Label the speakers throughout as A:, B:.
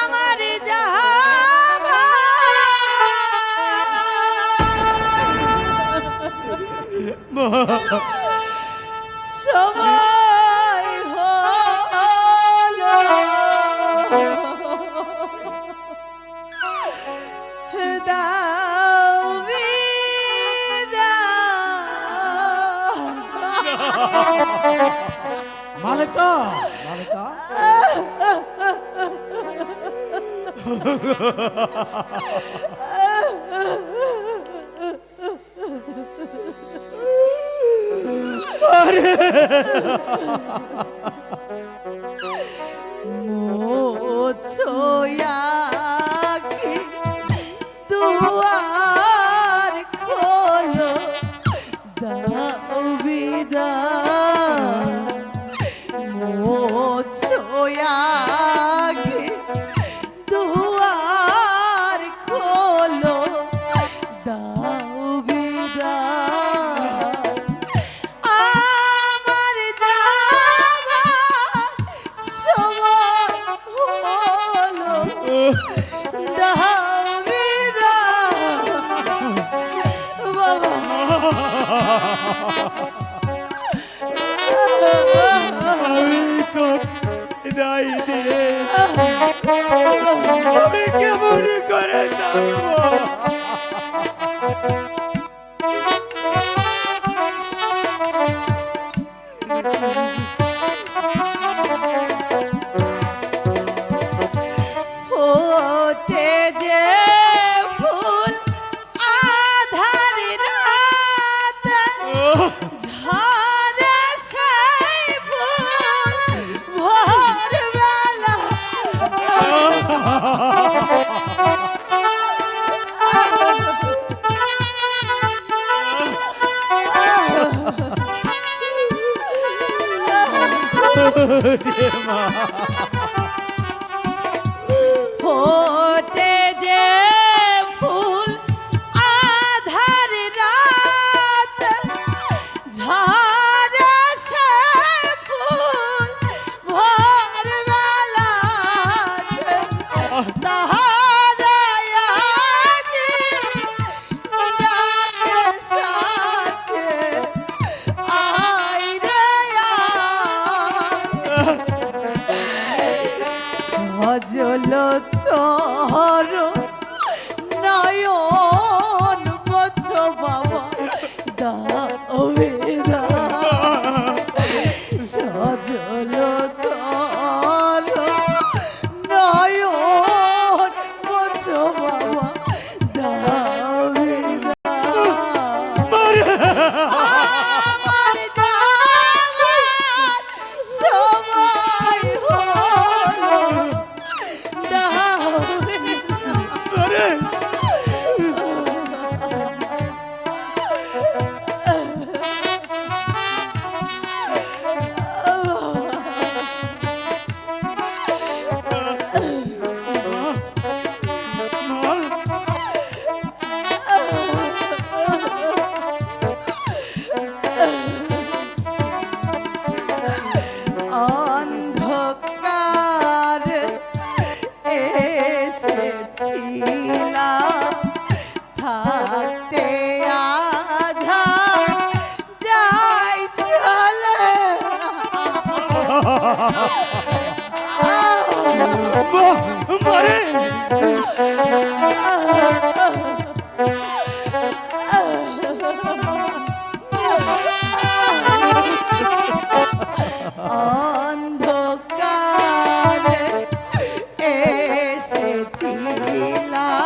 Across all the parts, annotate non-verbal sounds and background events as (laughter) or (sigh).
A: আমার যাহা
B: 잘했다. 잘했다.
A: 모초야기 또한 걸어 나비다
C: আমি তো দাই দিয়ে কেমন করে থাকব মা (laughs) (laughs) (laughs)
A: সজল তোর thank (laughs) you ছিলাম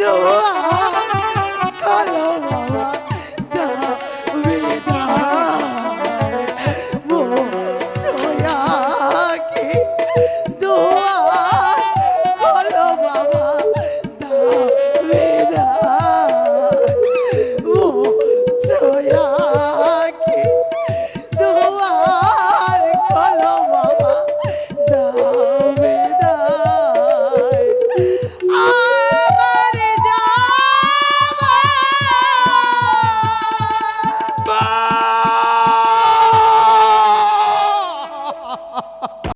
A: do